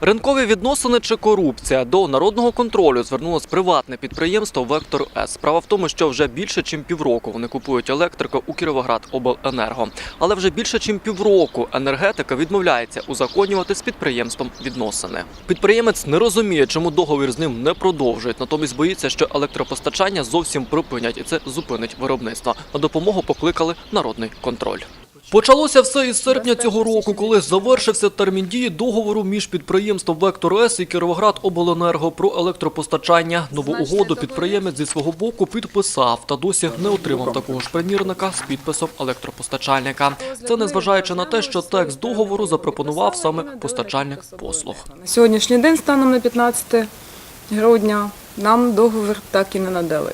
Ринкові відносини чи корупція до народного контролю звернулось приватне підприємство Вектор С. Справа в тому, що вже більше ніж півроку вони купують електрику у Кіровоград Обленерго. Але вже більше ніж півроку енергетика відмовляється узаконювати з підприємством відносини. Підприємець не розуміє, чому договір з ним не продовжують. Натомість боїться, що електропостачання зовсім припинять, і це зупинить виробництво. На допомогу покликали народний контроль. Почалося все із серпня цього року, коли завершився термін дії договору між підприємством Вектор С і Кіровоград Обленерго про електропостачання. Нову угоду підприємець зі свого боку підписав та досі не отримав такого ж примірника з підписом електропостачальника. Це незважаючи на те, що текст договору запропонував саме постачальник послуг. На сьогоднішній день, станом на 15 грудня, нам договір так і не надали.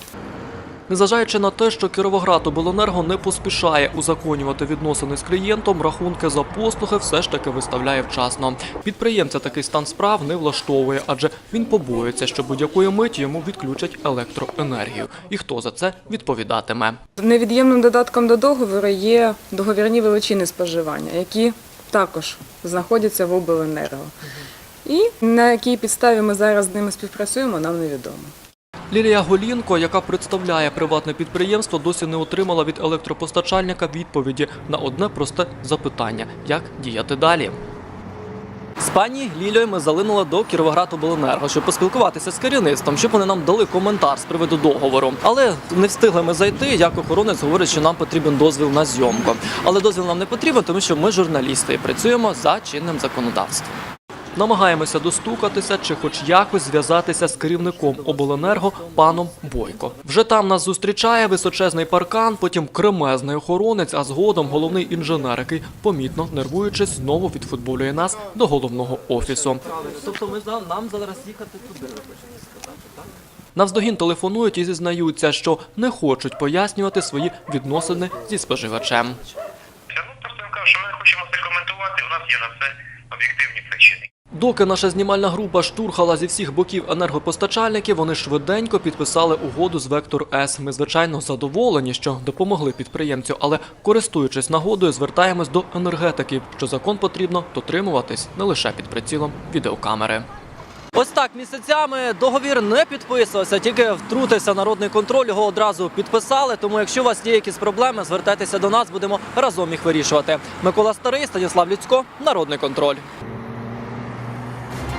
Незважаючи на те, що Кіровоград Обленерго не поспішає узаконювати відносини з клієнтом, рахунки за послуги все ж таки виставляє вчасно. Підприємця такий стан справ не влаштовує, адже він побоюється, що будь-якої миті йому відключать електроенергію. І хто за це відповідатиме? Невід'ємним додатком до договору є договірні величини споживання, які також знаходяться в обленерго. І на якій підставі ми зараз з ними співпрацюємо, нам невідомо. Лілія Голінко, яка представляє приватне підприємство, досі не отримала від електропостачальника відповіді на одне просте запитання: як діяти далі. З пані Лілією ми залинули до Кіровоградобленерго, щоб поспілкуватися з керівництвом, щоб вони нам дали коментар з приводу договору. Але не встигли ми зайти. Як охоронець говорить, що нам потрібен дозвіл на зйомку. Але дозвіл нам не потрібен, тому що ми журналісти і працюємо за чинним законодавством. Намагаємося достукатися чи хоч якось зв'язатися з керівником обленерго паном Бойко. Вже там нас зустрічає височезний паркан, потім кремезний охоронець, а згодом головний інженер, який помітно нервуючись, знову відфутболює нас до головного офісу. Тобто, ми нам зараз їхати туди. Навздогін телефонують і зізнаються, що не хочуть пояснювати свої відносини зі споживачем. Ну просто я кажу, що ми не хочемо це коментувати. У нас є на це об'єктивні причини. Доки наша знімальна група штурхала зі всіх боків енергопостачальників, вони швиденько підписали угоду з Вектор С. Ми звичайно задоволені, що допомогли підприємцю, але користуючись нагодою, звертаємось до енергетиків, що закон потрібно дотримуватись не лише під прицілом відеокамери. Ось так місяцями договір не підписувався, тільки втрутився народний контроль. Його одразу підписали. Тому, якщо у вас є якісь проблеми, звертайтеся до нас, будемо разом їх вирішувати. Микола Старий, Станіслав Люцько, народний контроль.